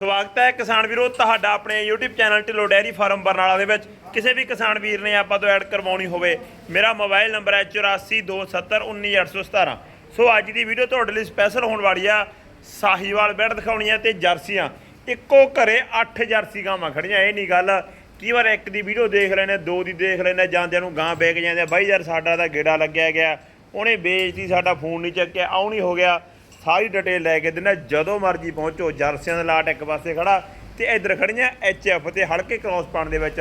ਸਵਾਗਤ ਹੈ ਕਿਸਾਨ ਵੀਰੋ ਤੁਹਾਡਾ ਆਪਣੇ YouTube channel Dhillon dairy farm Barnala ਦੇ ਵਿੱਚ। ਕਿਸੇ ਵੀ ਕਿਸਾਨ ਵੀਰ ਨੇ ਆਪਾਂ ਤੋਂ ਐਡ ਕਰਵਾਉਣੀ ਹੋਵੇ ਮੇਰਾ ਮੋਬਾਈਲ ਨੰਬਰ ਹੈ 8427191817 ਸੋ ਅੱਜ ਦੀ ਵੀਡੀਓ ਤੁਹਾਡੇ ਲਈ ਸਪੈਸ਼ਲ ਹੋਣ ਵਾਲੀ ਆ ਸਾਹੀਵਾਲ ਬੈਡ ਦਿਖਾਉਣੀ ਆ ਤੇ ਜਰਸੀਆਂ। ਇੱਕੋ ਘਰੇ 8 ਜਰਸੀ ਗਾਵਾਂ ਖੜੀਆਂ ਇਹ ਨਹੀਂ ਗੱਲ। ਕਈ ਵਾਰ ਇੱਕ ਦੀ ਵੀਡੀਓ ਦੇਖ ਲੈਣੇ ਦੋ ਦੀ ਦੇਖ ਲੈਣੇ ਜਾਂਦਿਆਂ ਨੂੰ ਗਾਂ ਵੇਚ ਜਾਂਦੇ ਆ, ਬਾਈ ਯਾਰ ਸਾਡਾ ਤਾਂ ਗੇੜਾ ਲੱਗਿਆ ਗਿਆ। ਉਹਨੇ ਵੇਚਦੀ ਸਾਡਾ ਫੋਨ ਨਹੀਂ ਚੱਕਿਆ ਆਉ ਨਹੀਂ ਹੋ ਗਿਆ। ਸਾਰੀ ਡਿਟੇਲ ਲੈ ਕੇ ਦਿੰਦਾ ਜਦੋਂ ਮਰਜ਼ੀ ਪਹੁੰਚੋ ਜਰਸੀਆਂ ਦਾ ਲਾਟ ਇੱਕ ਪਾਸੇ ਖੜਾ ਤੇ ਇੱਧਰ ਖੜੀਆਂ ਐਚਐਫ ਤੇ ਹਲਕੇ ਕ੍ਰਾਸ ਪਾਣ ਦੇ ਵਿੱਚ।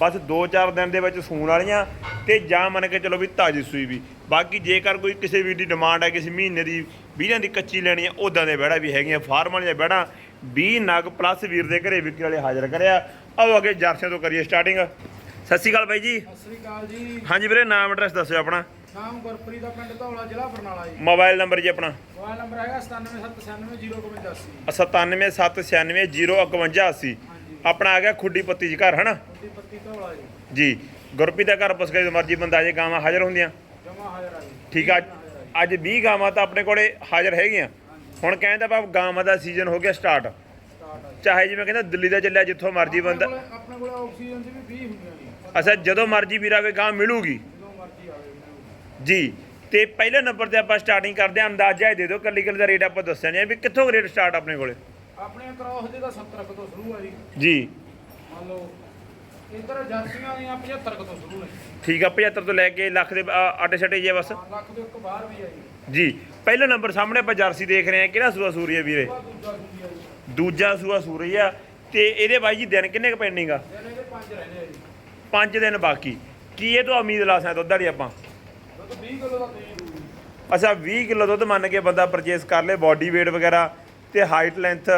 ਬਸ 2-4 ਦਿਨ ਦੇ ਵਿੱਚ ਸੂਣ ਵਾਲੀਆਂ ਤੇ ਜਾਂ ਮੰਨ ਕੇ ਚਲੋ ਵੀ ਤਾਜੀ ਸੂਈ ਵੀ। ਬਾਕੀ ਜੇਕਰ ਕੋਈ ਕਿਸੇ ਵੀਰ ਦੀ ਡਿਮਾਂਡ ਹੈ ਕਿਸੇ ਮਹੀਨੇ ਦੀ 20 ਦੀ ਕੱਚੀ ਲੈਣੀ ਹੈ ਉਦਾਂ ਦੇ ਬਹਿੜਾ ਵੀ ਹੈਗੀਆਂ ਫਾਰਮ ਵਾਲੀਆਂ ਬਹਿੜਾ 20 ਨਗ ਪਲੱਸ ਵੀਰ ਦੇ ਘਰੇ ਵਿਕਰੀ ਵਾਲੇ ਹਾਜ਼ਰ ਕਰਿਆ। ਆਓ ਅੱਗੇ ਜਰਸੀਆਂ ਤੋਂ ਕਰੀਏ ਸਟਾਰਟਿੰਗ ਸਤਿ ਸ਼੍ਰੀ ਅਕਾਲ ਬਾਈ ਜੀ। ਸਤਿ ਸ੍ਰੀ ਅਕਾਲ ਜੀ। ਹਾਂਜੀ ਵੀਰੇ ਨਾਮ ਐਡਰੈਸ ਦੱਸਿਓ ਆਪਣਾ। ਨਾਮ ਗੁਰਪ੍ਰੀਤ ਦਾ ਪਿੰਡ ਧੌਲਾ ਜ਼ਿਲ੍ਹਾ ਬਰਨਾਲਾ ਜੀ। ਮੋਬਾਈਲ ਨੰਬਰ ਜੀ ਆਪਣਾ। ਮੋਬਾਈਲ ਨੰਬਰ ਹੈਗਾ 9779095085 9779051081 ਹਾਂਜੀ। ਆਪਣਾ ਆ ਗਿਆ ਖੁੱਡੀ ਪੱਤੀ ਜੀ ਘਰ ਹਨਾ? ਪੱਤੀ ਪੱਤੀ ਧੌਲਾ ਜੀ। ਜੀ। ਗੁਰਪ੍ਰੀਤ ਦਾ ਘਰ ਪੁੱਛ ਕੇ ਮਰਜ਼ੀ ਬੰਦਾ ਜੇ ਗਾਵਾਂ ਹਾਜ਼ਰ ਹੁੰਦੀਆਂ। ਜਮਾ ਹਾਜ਼ਰ ਆ ਜੀ। ਠੀਕ ਆ ਅੱਜ 20 ਗਾਵਾਂ ਤਾਂ ਆਪਣੇ ਕੋਲੇ ਹਾਜ਼ਰ ਹੈਗੀਆਂ। ਹੁਣ ਕਹਿੰਦਾ ਬਾਬ ਗਾਵਾਂ ਦਾ ਸੀਜ਼ਨ ਹੋ ਗਿਆ ਸਟਾਰਟ। ਚਾਹੇ ਜਿਵੇਂ ਕਹਿੰਦਾ ਦਿੱਲੀ ਦਾ ਚੱਲਿਆ ਜਿੱਥੋਂ ਮਰਜ਼ੀ ਬੰਦਾ ਆਪਣੇ ਕੋਲੇ- ਆਕਸੀਜਨ ਦੀ ਵੀ 20 ਹੁੰਦੀਆਂ ਅੱਛਾ ਜਦੋਂ ਮਰਜ਼ੀ ਵੀਰ ਆਵੇ ਗਾਂ ਮਿਲੂਗੀ ਜਦੋਂ ਮਰਜ਼ੀ ਆਵੇ ਮੈਨੂੰ। ਜੀ ਤੇ ਪਹਿਲੇ ਨੰਬਰ ਤੇ ਆਪਾਂ ਸਟਾਰਟਿੰਗ ਕਰਦੇ ਹਾਂ ਅੰਦਾਜ਼ਾ ਹੀ ਦੇ ਦਿਓ ਕੱਲੀ ਕੱਲੀ ਦਾ ਰੇਟ ਆਪਾਂ ਦੱਸਿਆ ਨਹੀਂ ਵੀ ਕਿੱਥੋਂ ਰੇਟ ਸਟਾਰਟ ਆਪਣੇ ਕੋਲੇ। ਆਪਣੇ ਕ੍ਰੋਸ ਦੇ ਤਾਂ 70 ਕੁ ਤੋਂ ਸ਼ੁਰੂ ਆ ਜੀ। ਜੀ। ਮੰਨ ਲਓ ਇੱਧਰ ਜਰਸੀਆਂ ਦੀਆਂ 75 ਕੁ ਤੋਂ ਸ਼ੁਰੂ ਨੇ ਠੀਕ ਆ 75 ਤੋਂ ਲੈ ਕੇ ਲੱਖ ਦੇ ਆਟੇ ਛਟੇ ਜੇ ਬਸ। ਹਾਂ, ਲੱਖ ਦੇ ਇੱਕ ਬਾਹਰ ਵੀ ਆ ਜੀ। ਜੀ ਪਹਿਲਾ ਨੰਬਰ ਸਾਹਮਣੇ ਆਪਾਂ ਜਰਸੀ ਦੇਖ ਰਹੇ ਹਾਂ ਕਿਹੜਾ ਸੂਆ ਸੂਰੀ ਹੈ ਵੀਰੇ? ਉਹ ਦੂਜਾ ਦੂਜਾ ਜੀ। ਦੂਜਾ ਸੂਆ ਸੂਰੀ ਆ ਤੇ ਇਹਦੇ ਬਾਈ ਜੀ ਦਿਨ ਕਿੰਨੇ ਕ ਪੈਂਡਿੰਗ ਆ? ਦਿਨ ਇਹਦੇ ਪੰਜ ਰਹਿੰਦੇ ਆ ਜੀ। 5 ਦਿਨ ਬਾਕੀ। ਕੀ ਇਹ ਤੋਂ ਉਮੀਦ ਲਾ ਸਕਦੇ ਦੁੱਧ ਵਾਲੀ ਆਪਾਂ। 20 ਕਿਲੋ ਦਾ ਦੇ ਦੂਗੀ ਅੱਛਾ 20 ਕਿਲੋ ਦੁੱਧ ਮੰਨ ਕੇ ਬੰਦਾ ਪਰਚੇਸ ਕਰ ਲੇ ਬਾਡੀ weight ਵਗੈਰਾ ਤੇ ਹਾਈਟ ਲੈਂਥ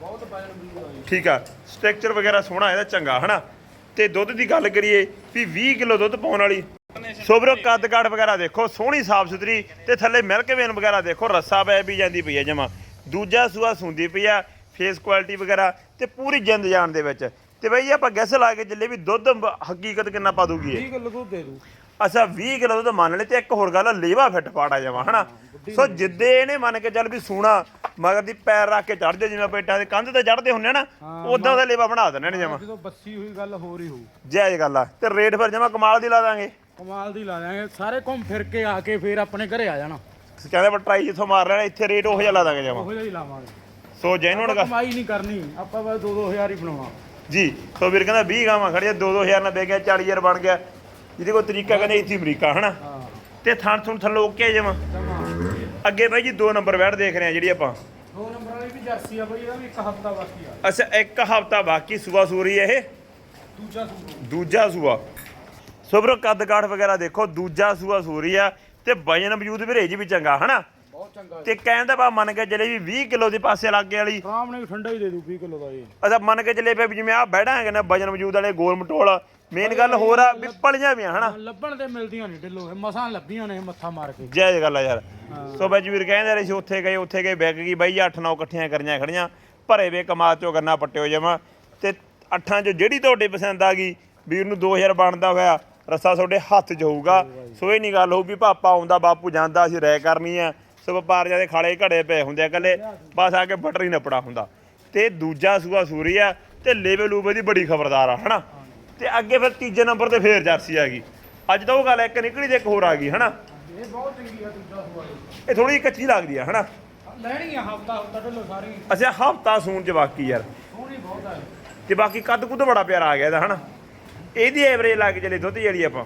ਬਹੁਤ ਵਜਨ ਵੀ ਆ ਠੀਕ ਆ ਸਟਰਕਚਰ ਵਗੈਰਾ ਸੋਹਣਾ ਇਹਦਾ ਚੰਗਾ ਹਨਾ? ਤੇ ਦੁੱਧ ਦੀ ਗੱਲ ਕਰੀਏ ਵੀ 20 ਕਿਲੋ ਦੁੱਧ ਪਾਉਣ ਵਾਲੀ। ਸੋਬਰੋ ਕੱਦ ਕਾਠ ਵਗੈਰਾ ਦੇਖੋ ਸੋਹਣੀ ਸਾਫ਼ ਸੁਥਰੀ ਤੇ ਥੱਲੇ ਮਿਲਕ ਵੇਨ ਵਗੈਰਾ ਦੇਖੋ ਰੱਸਾ ਪੈ ਵੀ ਜਾਂਦੀ ਪਈ ਹੈ ਜਮਾ। ਦੂਜਾ ਸੂਆ ਸੁੰਦੀ ਪਈ ਆ ਫੇਸ ਕੁਆਲਿਟੀ ਵਗੈਰਾ ਤੇ ਪੂਰੀ ਜਿੰਦ ਜਾਨ ਦੇ ਵਿੱਚ। ਤੇ ਬਈ ਆਪਾਂ ਗੈਸ ਲਾ ਕੇ ਚੱਲੇ ਵੀ ਦੁੱਧ ਹਕੀਕਤ ਕਿੰਨਾ ਪਾ ਦੂਗੀ ਇਹ? 20 ਕਿਲੋ ਦੁੱਧ ਦੇ ਦੂ। ਅੱਛਾ 20 ਕਿਲੋ ਦੁੱਧ ਮੰਨ ਲੈ ਤੇ ਇੱਕ ਹੋਰ ਗੱਲ ਆ, ਲੇਵਾ ਫਿੱਟ ਪਾੜਾ ਜਾਵਾ ਹਨਾ? ਸੋ ਜਿੱਦੇ ਇਹਨੇ ਮੰਨ ਕੇ ਚੱਲ ਵੀ ਸੂਣਾ ਮਗਰ ਦੀ ਪੈਰ ਰੱਖ ਕੇ ਚੜਦੇ ਜਿਵੇਂ ਪੇਟਾਂ ਦੇ ਕੰਧ ਤੇ ਚੜਦੇ ਆ ਨਾ ਉਦਾਂ ਦਾ ਲੇਵਾ ਬਣਾ ਦਿੰਦੇ ਨੇ ਜਮਾ। ਜਦੋਂ ਬੱਸੀ ਹੋਈ ਗੱਲ ਹੀ ਹੋਊ। ਜਾਇਜ਼ ਗੱਲ ਆ। ਤੇ ਰੇਟ ਫਿਰ ਜਮਾ ਕਮਾਲ ਦੀ ਲਾ ਦਾਂਗੇ। ਕਮਾਲ ਦੀ ਲਾ ਦਾਂਗੇ। ਸਾਰੇ ਘੁੰਮ ਫਿਰ ਕੇ ਆ ਕੇ ਫੇਰ ਆਪਣੇ ਘਰੇ ਆ ਜਾਣਾ। ਕਹਿੰਦੇ ਪਰ ਟਰਾਈ ਜਿੱਥੋਂ ਮਾਰ ਲੈਣਾ ਇੱਥੇ ਰੇਟ ਉਹ ਜਿਹਾ ਲਾ ਦਾਂਗੇ ਜਮਾ। ਉਹੋ ਜਿਹਾ ਹੀ ਲਾਵਾਂਗੇ। ਸੋ ਜੈਨੂਨ ਆਪਾਂ ਕਮਾਈ ਨਹੀਂ ਕਰਨੀ ਆਪਾਂ ਬਸ 2-2000 ਹੀ ਬਣਾਉਣਾ। ਜੀ ਸੋ ਵੀਰ ਕਹਿੰਦਾ 20 ਗਾਵਾਂ ਖੜੀਆਂ 2-2000 ਨਾਲ ਦੇ ਗਿਆ 40000 ਬਣ ਗਿਆ। ਜਿਹਦੇ ਕੋਈ ਤਰੀਕਾ ਕਹਿੰਦੇ ਇੱਥੇ ਅਮਰੀਕਾ ਹਨਾ? ਤੇ ਥਣ ਥਣ ਥੱਲੋਂ ਓਕੇ ਜਮਾ ਜਮਾ ਅੱਗੇ ਬਾਈ ਜੀ ਦੋ ਨੰਬਰ ਬੈਠ ਦੇਖ ਰਹੇ ਆ ਜਿਹੜੀ ਆਪਾਂ। ਦੋ ਨੰਬਰ ਵਾਲੀ ਵੀ ਜਰਸੀ ਆ ਬਈ ਇਹਦਾ ਵੀ ਇੱਕ ਹਫਤਾ ਬਾਕੀ ਆ। ਅੱਛਾ ਇੱਕ ਹਫਤਾ ਬਾਕੀ ਸੂਆ ਸੂਰੀ ਇਹ। ਦੂਜਾ ਸੂਟ ਦੂਜਾ ਸੂਆ। ਸੋ ਵੀਰੋ ਕੱਦ ਕਾਠ ਵਗੈਰਾ ਦੇਖੋ ਦੂਜਾ ਸੂਆ ਸੂਰੀ ਆ। ਤੇ ਵਜਨ ਵਜੂਦ ਵੀ ਰੇਜ ਵੀ ਚੰਗਾ ਹਨਾ? ਤੇ ਕਹਿੰਦਾ ਬਾ ਮੰਨ ਕੇ ਚਲੇ ਵੀ 20 ਕਿਲੋ ਦੇ ਪਾਸੇ ਲੱਗੇ ਵਾਲੀ। ਆਰਾਮ ਨਾਲ ਠੰਡਾ ਹੀ ਦੇ ਦੂ 20 ਕਿਲੋ ਦਾ ਇਹ। ਅੱਛਾ ਮੰਨ ਕੇ ਚਲੇ ਪਏ ਵੀ ਜਿਵੇਂ ਆ ਬੈੜਾ ਹੈਗੇ ਨੇ ਵਜਨ ਵਜੂਦ ਵਾਲੇ ਗੋਲ ਮਟੋਲ ਮੇਨ ਗੱਲ ਹੋਰ ਆ ਵੀ ਪਲੀਆਂ ਵੀ ਆ ਹਨਾ? ਲੱਭਣ ਤੇ ਮਿਲਦੀਆਂ ਨਹੀਂ ਢਿੱਲੋ ਇਹ ਮਸਾਂ ਲੱਭੀਆਂ ਨੇ ਮੱਥਾ ਮਾਰ ਕੇ। ਜਾਇਜ਼ ਗੱਲ ਆ ਯਾਰ। ਸੋ ਬਾਈ ਵੀਰ ਕਹਿੰਦੇ ਰਹੇ ਸੀ ਉੱਥੇ ਗਏ ਉੱਥੇ ਗਏ ਬੈਗ ਗਈ ਬਾਈ 8-9 ਇਕੱਠੀਆਂ ਕਰੀਆਂ ਖੜੀਆਂ ਭਰੇ ਵੇ ਕਮਾਦ ਚੋਂ ਗੰਨਾ ਪੱਟਿਓ ਜਮਾ। ਤੇ ਅੱਠਾਂ ਚੋਂ ਜਿਹੜੀ ਤੁਹਾਡੇ ਪਸੰਦ ਆ ਗਈ ਵੀਰ ਨੂੰ 2000 ਬਣਦਾ ਹੋਇਆ ਰਸਾ ਤੁਹਾਡੇ ਹੱਥ 'ਚ ਹੋਊਗਾ। ਸੋ ਇਹ ਨਹੀਂ ਗੱਲ ਹੋਊ ਵੀ ਪਾਪਾ ਆਉਂਦਾ ਬਾਪੂ ਜਾਂਦਾ ਅਸੀਂ ਰਹਿ ਕਰਨੀ ਆ। ਸੋ ਵਪਾਰੀਆਂ ਦੇ ਖਾਲੇ ਘੜੇ ਪਏ ਹੁੰਦੇ ਆ ਇਕੱਲੇ ਬਸ ਆ ਕੇ ਬਟਰ ਹੀ ਨਪੜਾ ਹੁੰਦਾ। ਤੇ ਦੂਜਾ ਸੂਆ ਸੂਰੀ ਆ ਤੇ ਲੇਵੇ ਲੂਵੇ ਦੀ ਬੜੀ ਖਬਰਦਾਰ ਆ ਹਨਾ? ਤੇ ਅੱਗੇ ਫਿਰ ਤੀਜੇ ਨੰਬਰ ਤੇ ਫੇਰ ਜਰਸੀ ਆ ਗਈ। ਅੱਜ ਤਾਂ ਉਹ ਗੱਲ ਇੱਕ ਨਿਕਲੀ ਤੇ ਇੱਕ ਹੋਰ ਆ ਗਈ ਹਨਾ? ਇਹ ਬਹੁਤ ਚੰਗੀ ਆ ਦੂਜਾ ਸੂਆ ਇਹ। ਥੋੜੀ ਕੱਚੀ ਲੱਗਦੀ ਆ ਹਨਾ? ਲੈਣੀ ਆ ਹਫਤਾ ਹਫਤਾ ਢਿੱਲੋ ਸਾਰੀ। ਅੱਛਾ ਹਫਤਾ ਸੂਣ ਚ ਬਾਕੀ ਯਾਰ। ਸੋਹਣੀ ਬਹੁਤ ਆ। ਤੇ ਬਾਕੀ ਕੱਦ ਕੁੱਦ ਬੜਾ ਪਿਆਰਾ ਆ ਗਿਆ ਇਹਦਾ ਹਨਾ? ਇਹਦੀ ਐਵਰੇਜ ਲਾ ਕੇ ਚੱਲੇ ਦੁੱਧ ਜਿਹੜੀ ਆਪਾਂ।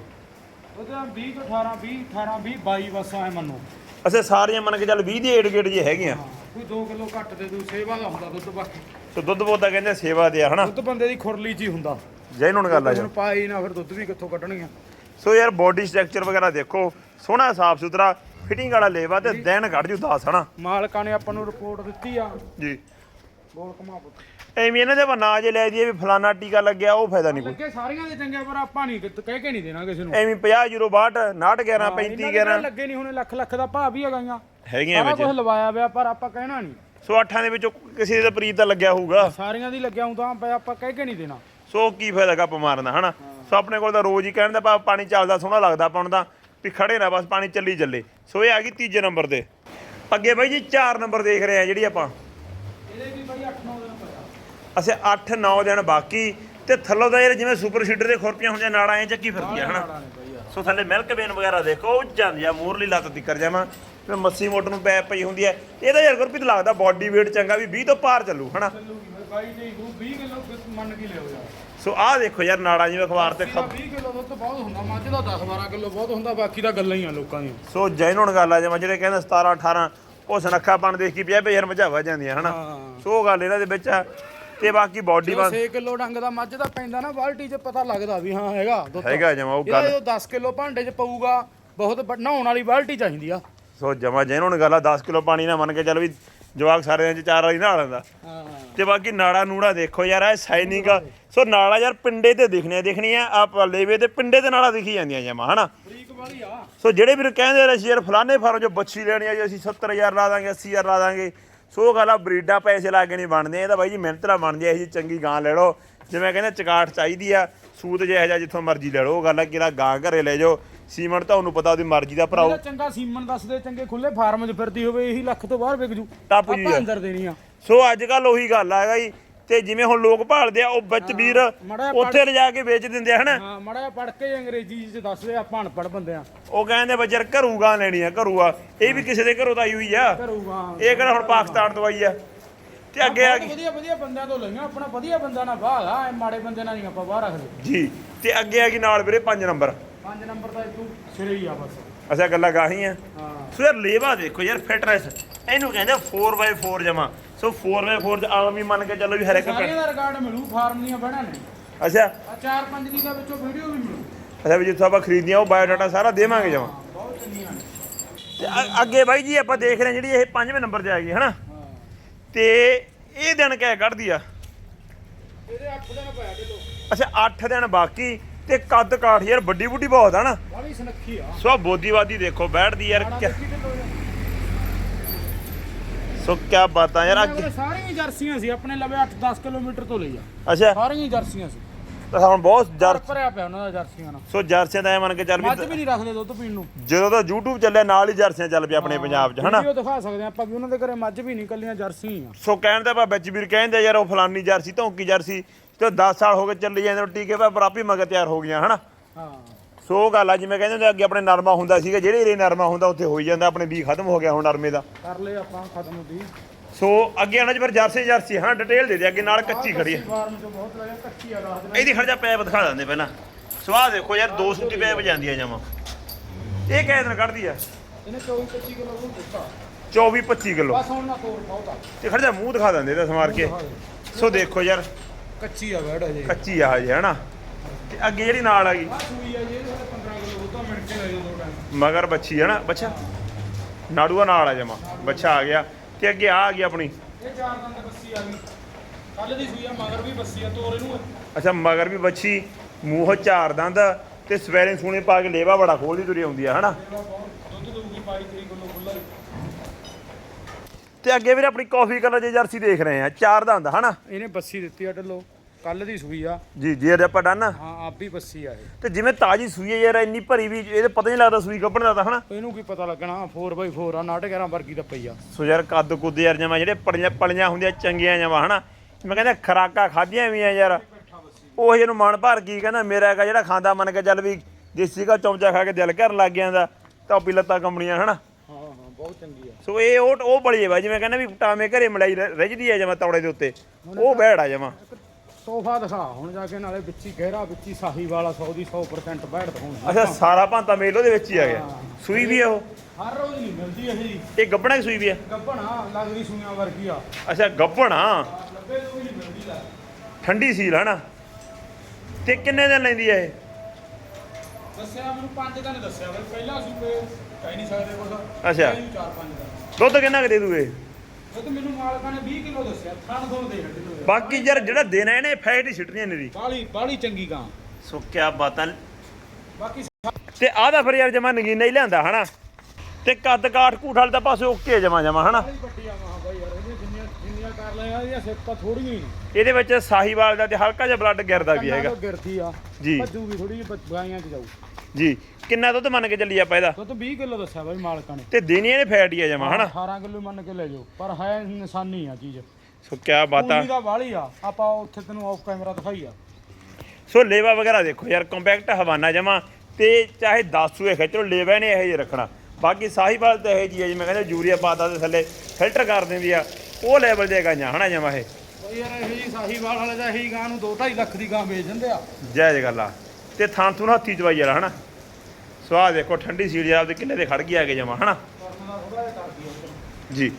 ਉਹਦੇ 20 ਤੋਂ 18 20 18 20 22 ਬਸ ਐ ਮੰਨੋ। ਅੱਛਾ ਸਾਰੀਆਂ ਮੰਨ ਕੇ ਚੱਲ 20 ਦੀ ਏਡ ਗੇੜ ਜੇ ਹੈਗੀਆਂ। ਕੋਈ 2 ਕਿਲੋ ਘੱਟ ਦੇ ਦੂ ਸੇਵਾ ਦਾ ਹੁੰਦਾ ਦੁੱਧ ਬਾਕੀ। ਸੋ ਦੁੱਧ ਬੋਦਾ ਕਹਿੰਦੇ ਸੇਵਾ ਦੇ ਆ ਹਨਾ? ਦੁੱਧ ਬੰਦੇ ਦੀ ਖੁਰਲੀ 'ਚ ਹੀ ਹੁੰਦਾ। ਜੈਨੂਨ ਗੱਲ ਆ ਹੁਣ ਯਾਰ ਪਾਈ ਨਾ ਫਿਰ ਦੁੱਧ ਵੀ ਕਿੱਥੋਂ ਕੱਢਣੀਆਂ ਸੋ ਯਾਰ ਬੋਡੀ ਸਟਰਕਚਰ ਵਗੈਰਾ ਦੇਖੋ ਸੋਹਣਾ ਸਾਫ਼ ਸੁਥਰਾ ਫਿਟਿੰਗ ਵਾਲਾ ਲੇਵਾ ਤੇ ਦਿਨ ਕੱਢ ਜੂ 10 ਹਨਾ? ਮਾਲਕਾਂ ਨੇ ਆਪਾਂ ਨੂੰ ਰਿਪੋਰਟ ਦਿੱਤੀ ਆ। ਜੀ। ਬੋਲ ਕਮਾ ਪੁੱਤ। ਐਵੇਂ ਇਹਨਾਂ ਦੇ ਆਪਾਂ ਨਾਂ ਜੇ ਲੈ ਦਈਏ ਵੀ ਫਲਾਨਾ ਟੀਕਾ ਲੱਗਿਆ ਉਹ ਫਾਇਦਾ ਨਹੀਂ ਕੋਈ। ਲੱਗੇ ਸਾਰੀਆਂ ਦੇ ਚੰਗੇ ਪਰ ਆਪਾਂ ਨਹੀਂ ਕਹਿ ਕੇ ਨਹੀਂ ਦੇਣਾ ਕਿਸੇ ਨੂੰ। ਐਵੇਂ 50 ਜ਼ੀਰੋ 62 69 11 35 ਇਹਨਾਂ ਦੇ 11 ਲੱਗੇ ਨਹੀਂ ਹੁਣ ਲੱਖ ਲੱਖ ਦਾ ਭਾਅ ਵੀ ਹੈਗਾਈਆਂ ਹੈਗੀਆਂ ਸਾਰਾ ਵਿੱਚ। ਕੁਝ ਲਵਾਇਆ ਪਿਆ ਪਰ ਆਪਾਂ ਕਹਿਣਾ ਨਹੀਂ। ਸੋ ਅੱਠਾਂ ਦੇ ਵਿੱਚੋਂ ਕਿਸੇ ਦਾ ਪ੍ਰੀਤ ਤਾਂ ਲੱਗਿਆ ਹੋਊਗਾ। ਸਾਰੀਆਂ ਦੀ ਲੱਗਿਆ ਹੁੰਦਾ ਪਰ ਆਪਾਂ ਕਹਿ ਕੇ ਨਹੀਂ ਦੇਣਾ। ਸੋ ਕੀ ਫਾਇਦਾ ਗੱਪ ਮਾਰਨ ਦਾ ਹਨਾ? ਸੋ ਆਪਣੇ ਕੋਲ ਤਾਂ ਰੋਜ਼ ਹੀ ਕਹਿਣ ਦਾ ਪਾ ਪਾਣੀ ਚੱਲਦਾ ਸੋਹਣਾ ਲੱਗਦਾ ਆਪਾਂ ਨੂੰ ਤਾਂ ਵੀ ਖੜੇ ਨਾ ਬਸ ਪਾਣੀ ਚੱਲੀ ਚੱਲੇ ਸੋ ਇਹ ਆ ਗਈ ਤੀਜੇ ਨੰਬਰ ਤੇ। ਅੱਗੇ ਬਾਈ ਜੀ 4 ਨੰਬਰ ਦੇਖ ਰਹੇ ਆ ਜਿਹੜੀ ਆਪਾਂ। ਵੀ ਬਾਈ 8-9 ਦਿਨ ਪਿਆ ਅਸੀਂ 8-9 ਦਿਨ ਬਾਕੀ ਤੇ ਥੱਲੋਂ ਦਾ ਯਾਰ ਜਿਵੇਂ ਸੁਪਰ ਸੀਡਰ ਦੇ ਖੁਰਪੀਆਂ ਹੁੰਦੀਆਂ ਨਾੜਾਂ ਐ ਚੱਕੀ ਫਿਰਦੀ ਆ ਹਨਾ ਬਈ ਸੋ ਥੱਲੇ ਮਿਲਕ ਵੇਨ ਵਗੈਰਾ ਦੇਖੋ ਉਹ ਜਾਂਦੀ ਆ ਮੂਰਲੀ ਲੱਤ ਤਿੱਕਰ ਜਾਵਾਂ ਤੇ ਮੱਸੀ ਮੋਟਰ ਨੂੰ ਪੈ ਪਈ ਹੁੰਦੀ ਹੈ ਇਹਦਾ ਯਾਰ ਗੁਰਪ੍ਰੀਤ ਲੱਗਦਾ ਬਾਡੀ weight ਚੰਗਾ ਵੀ 20 ਤੋਂ ਪਾਰ ਚੱਲੂ ਹਨਾ? ਚੱਲੂਗੀ ਬਈ ਬਾਈ ਜੀ ਗਰੂ 20 ਕਿਲੋ ਮੰਨ ਕੇ ਲਿਓ ਯਾਰ। ਸੋ ਆਹ ਦੇਖੋ ਯਾਰ ਨਾੜਾਂ ਜਿਵੇਂ ਅਖਬਾਰ ਤੇ ਖਬ 20 ਕਿਲੋ ਦੁੱਧ ਬਹੁਤ ਹੁੰਦਾ ਮੱਝ ਦਾ 10 12 ਕਿਲੋ ਬਹੁਤ ਹੁੰਦਾ ਬਾਕੀ ਤਾਂ ਗੱਲਾਂ ਹੀ ਆ ਲੋਕਾਂ ਦੀਆਂ। ਸੋ ਜੈਨੂਨ ਗੱਲ ਆ ਜਿਵੇਂ ਜਿਹੜੇ ਕਹਿੰਦੇ 17 18 ਉਹ ਸਨੱਖਾ ਬਣ ਦੇਖ ਕੇ ਪਿਆ ਵੀ ਯਾਰ ਮਝਾਵਾ ਜਾਂਦੀਆਂ ਹਨਾ। ਸੋ ਗੱਲ ਇਹਨਾਂ ਦੇ ਵਿੱਚ ਆ। ਤੇ ਬਾਕੀ ਬਾਡੀ ਬਸ 6 ਕਿਲੋ ਡੰਗ ਦਾ ਮੱਝ ਦਾ ਪੈਂਦਾ ਨਾ ਬਾਲਟੀ 'ਚ ਪਤਾ ਲੱਗਦਾ ਵੀ ਹਾਂ ਹੈਗਾ ਦੁੱਧ। ਹੈਗਾ ਜਮਾ ਉਹ ਇਹਦਾ ਗੱਲ ਜਦੋਂ 10 ਕਿਲੋ ਭਾਂਡੇ 'ਚ ਪਊਗਾ ਬਹੁਤ ਨਹਾਉਣ ਵਾਲੀ ਬਾਲਟੀ ਚਾਹੀਦੀ ਆ। ਸੋ ਜਮਾ ਜੈਨੂਨ ਗੱਲ ਆ 10 ਕਿਲੋ ਪਾਣੀ ਨਾ ਮੰਨ ਕੇ ਚੱਲ ਵੀ ਜਵਾਕ ਸਾਰੇ ਦਿਨ ਚ ਚਾਰ ਵਾਰੀ ਨਹਾ ਲੈਂਦਾ। ਹਾਂ। ਤੇ ਬਾਕੀ ਨਾੜਾ ਨੂੜਾ ਦੇਖੋ ਯਾਰ ਇਹ ਸਾਈਨਿੰਗ ਸੋ ਨਾੜਾ ਯਾਰ ਪਿੰਡੇ ਤੇ ਦਿਖਣੇ ਦਿਖਣੀਆਂ ਆਪ ਲੇਵੇ ਤੇ ਪਿੰਡੇ ਤੇ ਨਾੜਾ ਦਿਖੀ ਜਾਂਦੀਆਂ ਜਮਾ ਹਨਾ? ਵਾਲੀ ਆ। ਸੋ ਜਿਹੜੇ ਵੀਰ ਕਹਿੰਦੇ ਰਹੇ ਸੀ ਯਾਰ ਫਲਾਣੇ ਫਾਰਮ ਜੋ ਬੱਚੀ ਲੈਣੀ ਆ ਜੀ ਅਸੀਂ 70000 ਲਾ ਦਾਂਗੇ 80000 ਲਾ ਦਾਂਗੇ ਸੋ ਗੱਲ ਬਰੀਡਾਂ ਪੈਸੇ ਲਾ ਕੇ ਨਹੀਂ ਬਣਦੇ ਇਹ ਤਾਂ ਬਾਈ ਜੀ ਮਿਹਨਤ ਨਾਲ ਬਣਦੀ ਆ ਇਹ ਜੀ ਚੰਗੀ ਗਾਂ ਲੈ ਲਓ। ਜਿਵੇਂ ਕਹਿੰਦੇ ਚਕਾਟ ਚਾਹੀਦੀ ਆ ਸੂਤ ਜਿਹੋ ਜਿਹਾ ਜਿੱਥੋਂ ਮਰਜ਼ੀ ਲੈ ਲਓ। ਉਹ ਗੱਲ ਆ ਕਿਹੜਾ ਗਾਂ ਘਰੇ ਲੈ ਜਾਓ। ਸੀਮਨ ਤਾਂ ਉਹਨੂੰ ਪਤਾ ਉਹਦੀ ਮਰਜ਼ੀ ਦਾ ਭਰਾਓ ਚੰਗਾ ਸੀਮਨ ਦੱਸਦੇ ਚੰਗੇ ਖੁੱਲੇ ਫਾਰਮ 'ਚ ਫਿਰਦੀ ਹੋਵੇ ਇਹੀ ਲੱਖ ਤੋਂ ਬਾਹਰ ਵਿਕ ਜੂ। ਟੱਪ ਜੂ। ਅੰਦਰ ਦੇਣੀ ਆ। ਸੋ ਅੱਜ ਕੱਲ ਉਹੀ ਗੱਲ ਆ ਹੈਗਾ ਜੀ ਤੇ ਜਿਵੇਂ ਹੁਣ ਲੋਕ ਭਾਲਦੇ ਆ ਉਹ ਵਿੱਚ ਵੀਰ ਮਾੜਾ ਜਿਹਾ ਉੱਥੇ ਲਿਜਾ ਕੇ ਵੇਚ ਦਿੰਦੇ ਆ ਹਨਾ? ਹਾਂ ਮੜਾ ਪੜ ਕੇ ਅੰਗਰੇਜ਼ੀ 'ਚ ਦੱਸਦੇ ਆਪਾਂ ਅਨਪੜ ਬੰਦੇ ਆ। ਉਹ ਕਹਿੰਦੇ ਬੱਚਰ ਘਰੂ ਗਾਂ ਲੈਣੀ ਆ ਘਰੂ ਆ ਇਹ ਵੀ ਕਿਸੇ ਦੇ ਘਰੋਂ ਤਾਂ ਆਈ ਹੋਈ ਆ। ਕਰੂਗਾ ਇਹ ਕਿਹੜਾ ਹੁਣ ਪਾਕਿਸਤਾਨ ਤੋਂ ਆਈ ਆ। ਤੇ ਅੱਗੇ ਆ ਗਈ। ਵਧੀਆ ਵਧੀਆ ਬੰਦਿਆਂ ਤੋਂ ਲਈਆਂ ਆਪਣਾ ਵਧੀਆ ਬੰਦਾ ਨਾ ਬਾਹਰ ਆ ਮਾੜੇ ਬੰਦੇ ਨਾਲ ਨਹੀਂ ਆਪਾਂ ਬਾਹਰ ਰੱਖਦੇ। ਜੀ। ਤੇ ਅੱਗੇ ਆ ਗਈ ਨਾਲ ਵੀਰੇ 5 ਨੰਬਰ। 5 ਨੰਬਰ ਦਾ ਤੂੰ ਸਿਰੇ ਹੀ ਆ ਬਸ। ਅੱਛਾ ਗੱਲਾਂ ਗਾਹੀ ਆ ਹਾਂ। ਸੋ ਯਾਰ ਲੇਵਾ ਦੇਖੋ ਯਾਰ ਫਿਟਨੈਸ। ਇਹਨੂੰ ਕਹਿੰਦੇ 4x4 ਜਮਾ। ਸੋ 4x4 ਚ ਆਮ ਹੀ ਮੰਨ ਕੇ ਚੱਲੋ ਵੀ ਹਰ ਇੱਕ ਸਾਰਿਆਂ ਦਾ ਰਿਕਾਰਡ ਮਿਲੂ ਫਾਰਮ ਦੀਆਂ ਬਣਾ ਨੇ। ਅੱਛਾ। ਆ ਚਾਰ ਪੰਜ ਦੀ ਦਾ ਵਿੱਚੋਂ ਵੀਡੀਓ ਵੀ ਮਿਲੂ। ਅੱਛਾ ਵੀ ਜਿੱਥੋਂ ਆਪਾਂ ਖਰੀਦੀਆਂ ਉਹ ਬਾਇਓਡਾਟਾ ਸਾਰਾ ਦੇਵਾਂਗੇ ਜਮਾ। ਹਾਂ, ਬਹੁਤ ਚੰਗੀਆਂ ਨੇ। ਤੇ ਅ- ਅੱਗੇ ਬਾਈ ਜੀ ਆਪਾਂ ਦੇਖ ਰਹੇ ਹਾਂ ਜਿਹੜੀ ਇਹ ਪੰਜਵੇਂ ਨੰਬਰ ਤੇ ਆ ਗਈ ਹਨਾ? ਹਾਂ। ਤੇ ਇਹ ਦਿਨ ਕਿਆ ਕੱਢਦੀ ਆ? ਇਹਦੇ 8 ਦਿਨ ਪਿਆ ਢਿੱਲੋ ਅੱਛਾ 8 ਦਿਨ ਬਾਕੀ ਤੇ ਕੱਦ ਕਾਠ ਯਾਰ ਵੱਡੀ ਬੁੱਢੀ ਬਹੁਤ ਆ ਨਾ ਬਾਲੀ ਸੁਨੱਖੀ ਆ। ਸੋ ਬੋਦੀਵਾਦੀ ਦੇਖੋ ਬੈਠਦੀ ਯਾਰ ਕਿਆ-। ਸੋ ਕਿਆ ਬਾਤਾਂ ਯਾਰ ਆਪਣੇ ਕੋਲ ਸਾਰੀਆਂ ਹੀ ਜਰਸੀਆਂ ਸੀ ਆਪਣੇ ਲਵੇ 8-10 ਕਿਲੋਮੀਟਰ ਤੋਂ ਲਈ ਆ। ਅੱਛਾ। ਸਾਰੀਆਂ ਹੀ ਜਰਸੀਆਂ ਸੀ। ਤਾਂ ਹੁਣ ਬਹੁਤ ਜਰ ਭਰਿਆ ਪਿਆ ਉਹਨਾਂ ਦਾ ਜਰਸੀਆਂ ਨਾਲ। ਸੋ ਜਰਸੀਆਂ ਦਾ ਐ ਮੰਨ ਕੇ ਚੱਲ ਮੱਝ ਵੀ ਵੀ ਨਹੀਂ ਰੱਖਦੇ ਦੁੱਧ ਪੀਣ ਨੂੰ। ਜਦੋਂ ਤੋਂ YouTube ਚੱਲਿਆ ਨਾਲ ਹੀ ਜਰਸੀਆਂ ਚੱਲ ਪਈ ਆਪਣੇ ਪੰਜਾਬ 'ਚ ਹਨਾ? ਵੀਡੀਓ ਦਿਖਾ ਸਕਦੇ ਆ ਆਪਾਂ ਵੀ ਉਹਨਾਂ ਦੇ ਘਰੇ ਮੱਝ ਵੀ ਨਹੀਂ ਕੱਲੀਆਂ ਜਰਸੀ ਹੀ ਆ। ਸੋ ਕਹਿਣ ਦਾ ਆਪਾਂ ਵਿੱਚ ਵੀਰ ਕਹਿੰਦੇ ਯਾਰ ਉਹ ਫਲਾਨੀ ਜਰਸੀ ਧੌਂਕੀ ਜਰਸੀ ਤੇ 10 ਸਾਲ ਹੋ ਗਏ ਚੱਲੀ ਜਾਂਦੇ ਟੀਕੇ ਪਾ ਬਰਾਪੀ ਮਗਰ ਤਿਆਰ ਹੋ ਗਈਆਂ ਹਨਾ? ਹਾਂ। ਸੋ ਉਹ ਗੱਲ ਆ ਜਿਵੇਂ ਕਹਿੰਦੇ ਹੁੰਦੇ ਅੱਗੇ ਆਪਣੇ ਨਰਮਾ ਹੁੰਦਾ ਸੀਗਾ ਜਿਹੜੇ ਏਰੇ ਨਰਮਾ ਹੁੰਦਾ ਉੱਥੇ ਹੋਈ ਜਾਂਦਾ ਆਪਣੇ ਵੀ ਖਤਮ ਹੋ ਗਿਆ ਹੁਣ ਨਰਮੇ ਦਾ। ਕਰ ਲਏ ਆਪਾਂ ਖਤਮ ਦੀ। ਸੋ ਅੱਗੇ ਆਣਾ ਜੀ ਫਿਰ ਜਰਸੀ ਜਰਸੀ ਹਾਂ ਡਿਟੇਲ ਦੇ ਦੇ ਅੱਗੇ ਨਾਲ ਕੱਚੀ ਖੜੀ ਹੈ ਫਾਰਮ ਤੋਂ ਬਹੁਤ ਲੱਗਿਆ ਕੱਚੀ ਆ ਰਾਤ ਦੇ ਇਹਦੀ ਖੜ ਜਾ ਪੈਪ ਦਿਖਾ ਦਿੰਦੇ ਪਹਿਲਾਂ। ਸਵਾਹ ਦੇਖੋ ਯਾਰ ਦੋ ਸੂਤੀ ਪੈਪ ਜਾਂਦੀ ਆ ਜਮਾ। ਇਹ ਕਿਹ ਦਿਨ ਕੱਢਦੀ ਆ? ਇਹਨੇ 24 25 ਕਿਲੋ ਦੁੱਧ ਦਿੱਤਾ। 24 25 ਕਿਲੋ। ਬਸ ਹੁਣ ਨਾ ਤੋੜ ਬਹੁਤਾ। ਤੇ ਖੜ ਜਾ ਮੂੰਹ ਦਿਖਾ ਦਿੰਦੇ ਇਹਦਾ ਸਮਾਰ ਕੇ। ਸੋ ਦੇਖੋ ਯਾਰ ਕੱਚੀ ਆ ਬੈੜ ਹਜੇ ਕੱਚੀ ਆ ਹਜੇ ਹਨਾ? ਤੇ ਅੱਗੇ ਜਿਹੜੀ ਨਾਲ ਆ ਗਈ। ਸੂਈ ਆ ਜੀ ਇਹਦੇ 15 ਕਿਲੋ ਦੁੱਧ ਮਿੰਟ ਕੇ ਲੈ ਜਾਓ ਦੋ ਟਾਈਮ ਮਗਰ ਬੱਚੀ ਹੈ ਨਾ ਬੱਚਾ। ਨਾੜੂਆ ਨਾਲ ਆ ਜਮਾ। ਬੱਚਾ ਆ ਗਿਆ। ਤੇ ਅੱਗੇ ਆ ਆ ਗਈ ਆਪਣੀ। ਇਹ ਚਾਰ ਦੰਦ ਬੱਸੀ ਆ ਗਈ। ਕੱਲ ਦੀ ਸੂਈ ਆ ਮਗਰ ਵੀ ਬੱਸੀ ਆ ਤੋਰ ਇਹਨੂੰ। ਅੱਛਾ ਮਗਰ ਵੀ ਬੱਚੀ। ਮੂੰਹ ਚਾਰ ਦੰਦ ਤੇ ਸਵੈਰਿੰਗ ਸੂਣੇ ਪਾ ਕੇ ਲੇਵਾ ਬੜਾ ਖੋਲਦੀ ਤੁਰੀ ਆਉਂਦੀ ਆ ਹਨਾ? ਦੁੱਧ ਦਊਗੀ 22 ਤਰੀਕ ਕਿਲੋ ਖੁੱਲਾ ਹੀ। ਤੇ ਅੱਗੇ ਵੀਰੇ ਆਪਣੀ ਕਾਫੀ ਕਲਰ ਦੀ ਜਰਸੀ ਦੇਖ ਰਹੇ ਆ। ਚਾਰ ਦੰਦ ਹਨਾ? ਇਹਨੇ ਬੱਸੀ ਦਿੱਤੀ ਆ ਢੱਲੋ। ਕੱਲ ਦੀ ਸੂਈ ਆ। ਜੀ ਜੀ ਅਜੇ ਆਪਾਂ ਡਨ। ਹਾਂ ਆਪ ਵੀ ਬੱਸੀ ਆ ਇਹ। ਤੇ ਜਿਵੇਂ ਤਾਜੀ ਸੂਈ ਹੈ ਯਾਰ ਇੰਨੀ ਭਰੀ ਵੀ ਇਹਦੇ ਪਤਾ ਨਹੀਂ ਲੱਗਦਾ ਸੂਈ ਕੱਢਣ ਦਾ ਤਾਂ ਹਨਾ? ਇਹਨੂੰ ਕੀ ਪਤਾ ਲੱਗਣਾ? 4x4 ਆ ਨਾਟ 11 ਵਰਗੀ ਦਾ ਪਈ ਆ। ਸੋ ਯਾਰ ਕੱਦ ਕੁੱਦ ਯਾਰ ਜਮਾ ਜਿਹੜੇ ਪਲੀਆਂ ਪਲੀਆਂ ਹੁੰਦੀਆਂ ਚੰਗੀਆਂ ਜਮਾ ਹਨਾ? ਮੈਂ ਕਹਿੰਦਾ ਖਰਾਕਾ ਖਾਧੀਆਂ ਵੀ ਆ ਯਾਰ। ਉਹ ਜਿਹਨੂੰ ਮਨ ਭਰ ਕੀ ਕਹਿੰਦਾ ਮੇਰਾ ਹੈਗਾ ਜਿਹੜਾ ਖਾਂਦਾ ਮੰਨ ਕੇ ਚੱਲ ਵੀ ਦੇਸੀ ਕਾ ਚਮਚਾ ਖਾ ਕੇ ਦਿਲ ਕਰਨ ਲੱਗ ਜਾਂਦਾ ਤਾਂ ਉਹ ਲੱਤਾਂ ਕੰਬਣੀਆਂ ਹਨਾ? ਹਾਂ ਹਾਂ ਬਹੁਤ ਚੰਗੀ ਆ। ਸੋ ਇਹ ਉਹ ਉਹ ਬੜੀ ਹੈ ਬਾਈ ਜਿਵੇਂ ਕਹਿੰਦਾ ਵੀ ਟਾਵੇਂ ਘਰੇ ਮਲਾਈ ਰ- ਰਿੱਝਦੀ ਹੈ ਜਮਾ ਤੌੜੇ ਦੇ ਉੱਤੇ। ਉਹ ਬੈੜ ਆ ਜਮਾ। ਤੋਹਫਾ ਦਿਖਾ। ਹੁਣ ਜਾ ਕੇ ਨਾਲੇ ਵਿੱਚੀ ਗਹਿਰਾ ਵਿੱਚੀ ਸਾਹੀ ਵਾਲਾ 100 ਦੀ 100% ਬੈਠ ਦਿਖਾਉਣੀ ਅੱਛਾ ਸਾਰਾ ਭਾਂਤਾ ਮੇਲ ਉਹਦੇ ਵਿੱਚ ਹੀ ਆ ਗਿਆ। ਸੂਈ ਵੀ ਆ ਉਹ? ਹਰ ਰੋਜ਼ ਨਹੀਂ ਮਿਲਦੀ ਇਹ। ਜੀ ਇਹ ਗੱਬਣਾ ਸੂਈ ਵੀ ਆ? ਗੱਭਣਾ ਲੱਗਦੀ ਸੂਈਆਂ ਵਰਗੀ ਆ। ਅੱਛਾ ਗੱਬਣਾ? ਲੱਭੇ ਤੋਂ ਵੀ ਨਹੀਂ ਮਿਲਦੀ ਲੈ ਠੰਡੀ ਸੀਲ ਹਨਾ ਤੇ ਕਿੰਨੇ ਦਿਨ ਲੈਂਦੀ ਹੈ ਇਹ? ਦੱਸਿਆ ਮੈਨੂੰ ਪੰਜ ਦਿਨ ਦੱਸਿਆ। ਬਈ ਪਹਿਲਾਂ ਸੂਪੇ ਕਹਿ ਨਹੀਂ ਸਕਦੇ ਕੁਝ ਅੱਛਾ। ਚਾਰ ਪੰਜ ਦਿਨ। ਦੁੱਧ ਕਿੰਨਾ ਕੁ ਦੇ ਦੂਗੇ ਉਹ ਤੇ ਮੈਨੂੰ ਮਾਲਕਾਂ ਨੇ 20 ਕਿਲੋ ਦੱਸਿਆ ਥਣ ਤੋਂ ਦੇ ਹੱਡੀ ਲੋ ਬਾਕੀ ਯਾਰ ਜਿਹੜਾ ਹੈ ਇਹਨੇ ਫੈਟ ਹੀ ਛਿੱਟਣੀਆਂ ਨੇ ਦੀ। ਬਾਲੀ ਬਾਲੀ ਚੰਗੀ ਗਾਂ। ਸੋ ਕਿਆ ਬਾਤਾਂ। ਬਾਕੀ ਤੇ ਆਹ ਦਾ ਫਿਰ ਯਾਰ ਜਮਾ ਨਗੀਨਾ ਹੀ ਲਿਆਂਦਾ ਹਨਾ? ਤੇ ਕੱਦ ਕਾਠ ਕੂਠ ਵਾਲੇ ਦਾ ਪਾਸੇ ਓਕੇ ਜਮਾ ਜਮਾ ਹਨਾ? ਬਾਲੀ ਵੱਡੀ ਆ ਮਹਾ ਬਾਈ ਯਾਰ ਇਹਦੀਆਂ ਜਿੰਨੀਆਂ ਜਿੰਨੀਆਂ ਕਰ ਲਿਆ ਇਹਦੀਆਂ ਸਿੱਪਾਂ ਥੋੜੀਆਂ ਹੀ ਨੇ। ਇਹਦੇ ਵਿੱਚ ਸਾਹੀਵਾਲ ਦਾ ਤੇ ਹਲਕਾ ਜਿਹਾ ਬਲੱਡ ਗਿਰਦਾ ਵੀ ਹੈਗਾ। ਗਿਰਦੀ ਆ। ਜੀ। ਭੱਜੂਗੀ ਥੋੜੀ ਜਿਹੀ ਗਾਈਆਂ 'ਚ ਜਾਊ। ਜੀ। ਕਿੰਨਾ ਦੁੱਧ ਮੰਨ ਕੇ ਚੱਲੀ ਆਪਾਂ ਇਹਦਾ? ਦੁੱਧ 20 ਕਿਲੋ ਦੱਸਿਆ ਬਾਈ ਮਾਲਕਾਂ ਨੇ। ਤੇ ਹੀ ਇਹਨੇ ਫੈਟ ਹੀ ਆ ਜਮਾ ਹਨਾ? 18 ਕਿਲੋ ਮੰਨ ਕੇ ਲੈ ਜਾਓ ਪਰ ਹੈ ਨਿਸ਼ਾਨੀ ਆ ਚੀਜ਼। ਸੋ ਕਿਆ ਬਾਤਾਂ ਪੂਰੀ ਦਾ ਵਾਲੀ ਆ ਆਪਾਂ ਉੱਥੇ ਤੈਨੂੰ ਆਫ ਕੈਮਰਾ ਦਿਖਾਈ ਆ। ਸੋ ਲੇਵਾ ਵਗੈਰਾ ਦੇਖੋ ਯਾਰ ਕੰਪੈਕਟ ਹਵਾਨਾ ਜਮਾ ਤੇ ਚਾਹੇ 10 ਸੂਏ ਖਿੱਚ ਲੇਵਾ ਨੇ ਇਹੋ ਜਿਹੇ ਰੱਖਣਾ। ਬਾਕੀ ਸਾਹੀਵਾਲ ਤਾਂ ਇਹੋ ਜਿਹੀ ਹੈ ਜਿਵੇਂ ਕਹਿੰਦੇ ਯੂਰੀਆ ਪਾਤਾ ਦੇ ਥੱਲੇ ਫਿਲਟਰ ਕਰ ਦਿੰਦੀ ਆ। ਉਹ ਲੈਵਲ ਦੇ ਗਾਈਆਂ ਹਨਾ ਜਮਾ ਇਹ? ਯਾਰ ਇਹ ਜੀ ਸਾਹੀਵਾਲ ਵਾਲੇ ਦਾ ਇਹੀ ਗਾਂ ਨੂੰ 2.5 ਲੱਖ ਦੀ ਗਾਂ ਵੇਚ ਦਿੰਦੇ ਆ। ਜੈ ਗੱਲ ਆ। ਤੇ ਥਾਂ ਥੂ ਹੱਥੀ ਚਵਾਈ ਯਾਰ ਹਨਾ? ਸੋ ਦੇਖੋ ਠੰਡੀ ਸੀੜ ਜਾ ਆਪਦੇ ਕਿੱਲੇ ਦੇ ਖੜ ਗਈ ਆ ਕੇ ਜਮਾ ਹਨਾ? ਦਾ ਆ ਜੀ।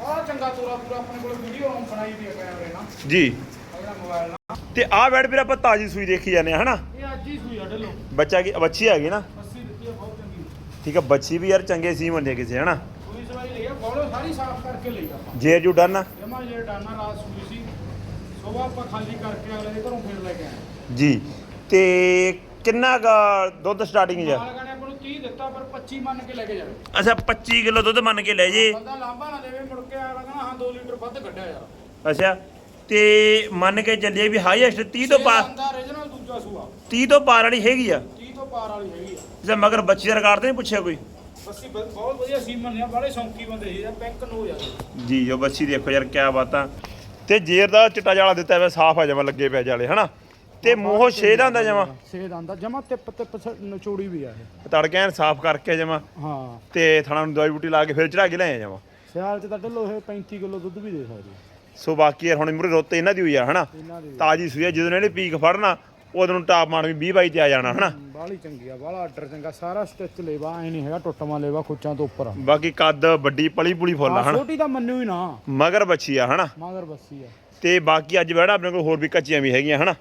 ਬੜਾ ਚੰਗਾ ਤੋਰਾ ਪੂਰਾ ਆਪਣੇ ਕੋਲ ਵੀਡੀਓ ਆਨ ਬਣਾਈ ਵੀ ਆ ਕੈਮਰੇ ਨਾਲ। ਜੀ। ਅਗਲਾ ਮੋਬਾਈਲ ਨਾਲ। ਤੇ ਆਹ ਬੈਡ ਵੀਰ ਆਪਾਂ ਤਾਜੀ ਸੂਈ ਦੇਖੀ ਜਾਂਦੇ ਆ ਹਨਾ? ਇਹ ਅੱਜ ਹੀ ਸੂਈ ਆ ਢਿੱਲੋਂ। ਬੱਚਾ ਕੀ ਬੱਚੀ ਹੈਗੀ ਨਾ? 80 ਦਿੱਤੀ ਆ ਬਹੁਤ ਚੰਗੀ। ਠੀਕ ਆ ਬੱਚੀ ਵੀ ਯਾਰ ਚੰਗੇ ਸੀ ਮੰਨੇ ਕਿਸੇ ਹਨਾ? ਸੂਈ ਸਵਾਈ ਲਈ ਆ ਬੋਲੋ ਸਾਰੀ ਸਾਫ਼ ਕਰਕੇ ਲਈ ਆਪਾਂ। ਜੇ ਜੂ ਡਨ ਆ। ਜਮਾ ਜੇ ਡਾਨਾ ਰਾਤ ਸੂਈ ਸੀ। ਸਵੇਰ ਆਪਾਂ ਖਾਲੀ ਕਰਕੇ ਅਗਲੇ ਦੇ ਘਰੋਂ ਫੇਰ ਲੈ ਕੇ ਆਏ। ਜੀ। ਤੇ ਕਿੰਨਾ ਗਾ ਦੁੱਧ ਸਟਾਰਟਿੰਗ ਜਾ ਮਾਲ ਗਾਣੇ ਆਪਾਂ ਨੂੰ 30 ਦਿੱਤਾ ਪਰ 25 ਮੰਨ ਕੇ ਲੈ ਕੇ ਜਾਵੇ ਅੱਛਾ 25 ਕਿਲੋ ਦੁੱਧ ਮੰਨ ਕੇ ਲੈ ਜੇ। ਬੰਦਾ ਲਾਂਭਾ ਨਾ ਦੇਵੇ ਮੁੜ ਕੇ ਆਇਆ ਕਹਿੰਦਾ ਹਾਂ 2 ਲੀਟਰ ਵੱਧ ਕੱਢਿਆ ਯਾਰ। ਅੱਛਾ ਤੇ ਮੰਨ ਕੇ ਚੱਲੀਏ ਵੀ ਹਾਈਐਸਟ 30 ਤੋਂ ਪਾਰ ਬੰਦਾ ਰੀਜਨਲ ਦੂਜਾ ਸੂਆ। 30 ਤੋਂ ਪਾਰ ਵਾਲੀ ਹੈਗੀ ਆ? 30 ਤੋਂ ਪਾਰ ਵਾਲੀ ਹੈਗੀ ਆ। ਅੱਛਾ ਮਗਰ ਬੱਚੀ ਦਾ ਰਿਕਾਰਡ ਤੇ ਨਹੀਂ ਪੁੱਛਿਆ ਕੋਈ? ਬੱਸੀ ਬ- ਬਹੁਤ ਵਧੀਆ ਸੀਮਨ ਨੇ ਬੜੇ ਸ਼ੌਂਕੀ ਬੰਦੇ ਸੀ ਪਿੰਕ ਨੋ ਯਾਰ ਜੀ ਜੋ ਬੱਚੀ ਦੇਖੋ ਯਾਰ ਕਿਆ ਬਾਤਾਂ। ਤੇ ਜੇਰ ਦਾ ਚਿੱਟਾ ਜਾਲਾ ਦਿੱਤਾ ਹੋਇਆ ਸਾਫ਼ ਆ ਜਮਾ ਲੱਗੇ ਪਿਆ ਜਾਲੇ ਹਨਾ? ਤੇ ਮੂੰਹੋਂ ਛੇ ਦਾ ਹੁੰਦਾ ਜਮਾ। ਛੇ ਦਾ ਆਂਦਾ ਜਮਾ ਟਿਪ ਟਿਪ ਨਚੋੜੀ ਵੀ ਆ ਇਹ। ਤੜਕੇ ਐਨ ਸਾਫ਼ ਕਰਕੇ ਜਮਾ। ਹਾਂ। ਤੇ ਥਣਾ ਨੂੰ ਦਵਾਈ ਬੂਟੀ ਲਾ ਕੇ ਫਿਰ ਚੜਾ ਕੇ ਲੈ ਜਮਾ। ਸਿਆਲ ਚ ਤਾਂ ਢਿੱਲੋ ਇਹ 35 ਕਿਲੋ ਦੁੱਧ ਵੀ ਦੇ ਸਕਦੇ ਸੋ ਬਾਕੀ ਯਾਰ ਹੁਣ ਮੁਰੇ ਰੋਤੇ ਇਹਨਾਂ ਦੀ ਹੋਈ ਆ ਹਨਾ? ਇਹਨਾਂ ਦੀ ਤਾਜੀ ਸੂਈ ਆ ਜਦੋਂ ਇਹਨੇ ਪੀਕ ਫੜਨਾ ਉਦੋਂ ਨੂੰ ਟਾਪ ਮਾਣ ਵੀ 20 22 ਤੇ ਆ ਜਾਣਾ ਹਨਾ? ਬਾਹਲੀ ਚੰਗੀ ਆ ਬਾਹਲਾ ਆਰਡਰ ਚੰਗਾ। ਸਾਰਾ ਸਟਿਚ ਲੇਵਾ ਐ ਨਹੀਂ ਹੈਗਾ ਟੁੱਟਵਾਂ ਲੇਵਾ ਖੁੱਚਾਂ ਤੋਂ ਉੱਪਰ। ਆ ਬਾਕੀ ਕੱਦ ਵੱਡੀ ਪਲੀ ਪੁਲੀ ਫੁੱਲ ਆ ਹਨਾ? ਛੋਟੀ ਤਾਂ ਮੰਨਿਓ ਹੀ ਨਾ। ਮਗਰ ਬੱਚੀ ਆ ਹਨਾ? ਮਗਰ ਬੱਸੀ ਆ। ਤੇ ਬਾਕੀ ਅੱਜ ਬੜਾ ਆਪਣੇ ਕੋਲ ਹੋਰ ਵੀ ਕੱਚੀਆਂ ਵੀ ਹੈਗੀਆਂ ਹਨਾ?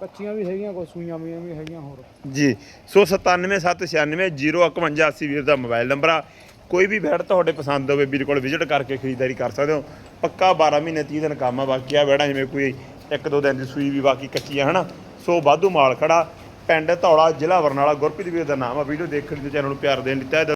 ਕੱਚੀਆਂ ਵੀ ਹੈਗੀਆਂ, ਕੋਈ ਸੂਈਆਂ ਵੀਆਂ ਵੀ ਹੈਗੀਆਂ, ਹੋਰ। ਜੀ, ਸੋ 9776905180 ਵੀਰ ਦਾ ਮੋਬਾਈਲ ਨੰਬਰ ਆ। ਕੋਈ ਵੀ ਬੈਡ ਤੁਹਾਡੇ ਪਸੰਦ ਹੋਵੇ, ਵੀਰ ਕੋਲ ਵਿਜ਼ਿਟ ਕਰਕੇ ਖਰੀਦਦਾਰੀ ਕਰ ਸਕਦੇ ਹੋ। ਪੱਕਾ 12 ਮਹੀਨੇ 30 ਦਿਨ ਕੰਮ ਆ, ਬਾਕੀ ਆ ਬੈੜਾ, ਜਿਵੇਂ ਕੋਈ ਇੱਕ ਦੋ ਦਿਨ ਦੀ ਸੂਈ ਵੀ ਬਾਕੀ ਕੱਚੀ ਆ ਹਨਾ? ਸੋ ਵਾਧੂ ਮਾਲ ਖੜਾ। ਪਿੰਡ ਧੌਲਾ ਜ਼ਿਲ੍ਹਾ ਬਰਨਾਲਾ, ਗੁਰਪ੍ਰੀਤ ਵੀਰ ਦਾ ਨਾਮ ਆ। ਵੀਡੀਓ ਦੇਖਣ ਲਈ ਚੈਨਲ ਨੂੰ ਪਿਆਰ ਦੇਣ ਲਈ ਤਹਿ